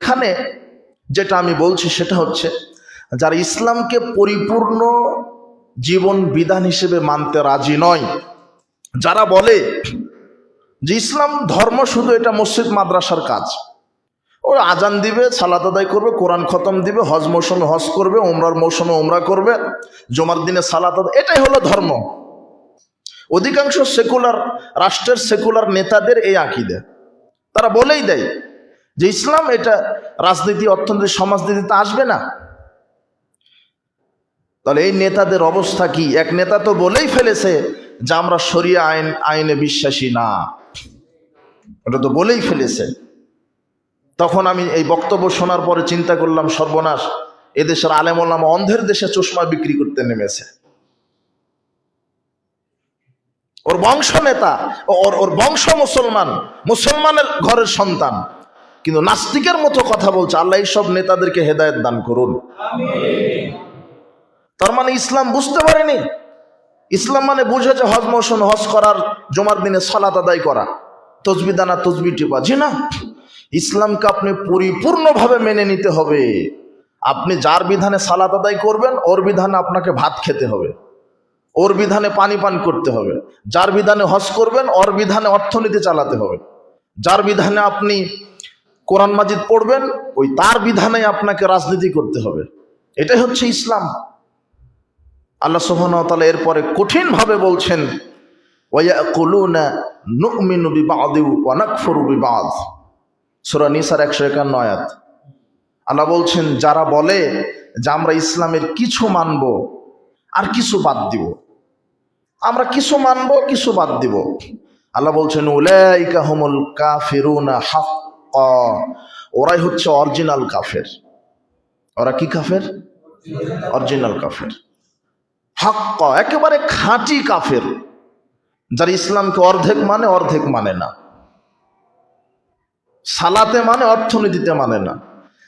এখানে যেটা আমি বলছি সেটা হচ্ছে, যারা ইসলামকে পরিপূর্ণ জীবন বিধান হিসেবে মানতে রাজি নয়, যারা বলে যে ইসলাম ধর্ম শুধু এটা মসজিদ মাদ্রাসার কাজ ও আজান দিবে, সালাত আদায় করবে, কোরআন খতম দিবে, হজ মৌসুমে হজ করবে ওমরার মৌসুমে ওমরা করবে, জমার দিনে সালাত আদায়, এটাই হলো ধর্ম। অধিকাংশ সেকুলার, রাষ্ট্রের সেকুলার নেতাদের এই আঁকিদে। তারা বলেই দেয় যে ইসলাম এটা রাজনীতি, অর্থনীতি সমাজনীতিতে আসবে না। তাহলে এই নেতাদের অবস্থা কি? এক নেতা তো বলেই ফেলেছে যে আমরা সরিয়া আইন, আইনে বিশ্বাসী না। ওটা তো বলেই ফেলেছে। তখন আমি এই বক্তব্য শোনার পরে চিন্তা করলাম, সর্বনাশ এদেশের আলেমোল্লামা অন্ধের দেশে চশমা বিক্রি করতে নেমেছে। ওর বংশ নেতা, ওর ওর বংশ মুসলমান, মুসলমানের ঘরের সন্তান। কিন্তু নাস্তিকের মতো কথা বলছে, আল্লাহ সব নেতাদেরকে হেদায়ত দান করুন। তার মানে ইসলাম বুঝতে পারেনি? ইসলাম মানে বুঝেছে হজ মৌসুম, হজ করার জমার দিনে সালাত আদায় করা। তসবি দানা, তসবি টিপা, জি না? ইসলামকে আপনি পরিপূর্ণভাবে মেনে নিতে হবে। আপনি যার বিধানে সালাত আদায় করবেন, ওর বিধানে আপনাকে ভাত খেতে হবে। ওর বিধানে পানি পান করতে হবে। যার বিধানে হজ করবেন, ওর বিধানে অর্থনীতি চালাতে হবে। যার বিধানে আপনি কোরআন মাজিদ পড়বেন, ওই তার বিধানে আপনাকে রাজনীতি করতে হবে। এটাই হচ্ছে ইসলাম। আল্লাহ সুবহান তাআলা এরপরে কঠিনভাবে বলছেন, ওয়ায়াকুলুনা নুমিনু বিবাদি ওয়া নাকফুরু বিবাদ। সূরা নিসার 151 আয়াত। আল্লাহ বলছেন, যারা বলে যে আমরা ইসলামের কিছু মানব আর কিছু বাদ দিব, আমরা কিছু মানব, কিছু বাদ দিব। আল্লাহ বলছেন, উলাইকা হুমুল কাফিরুনা হাক্কা। ওরাই হচ্ছে অরিজিনাল কাফের। ওরা কি কাফের? অরিজিনাল কাফের। হাক্কা, একেবারে খাঁটি কাফের। যারা ইসলামকে অর্ধেক মানে অর্ধেক মানে না। সালাতে মানে অর্থনীতিতে মানে না।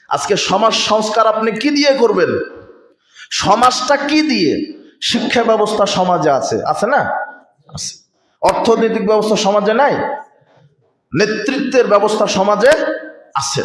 আজকে সমাজ সংস্কার আপনি কি দিয়ে করবেন? সমাজটা কি দিয়ে? শিক্ষা ব্যবস্থা সমাজে আছে। আছে না? অর্থনৈতিক ব্যবস্থা সমাজে নাই? নেতৃত্বের ব্যবস্থা সমাজে আছে।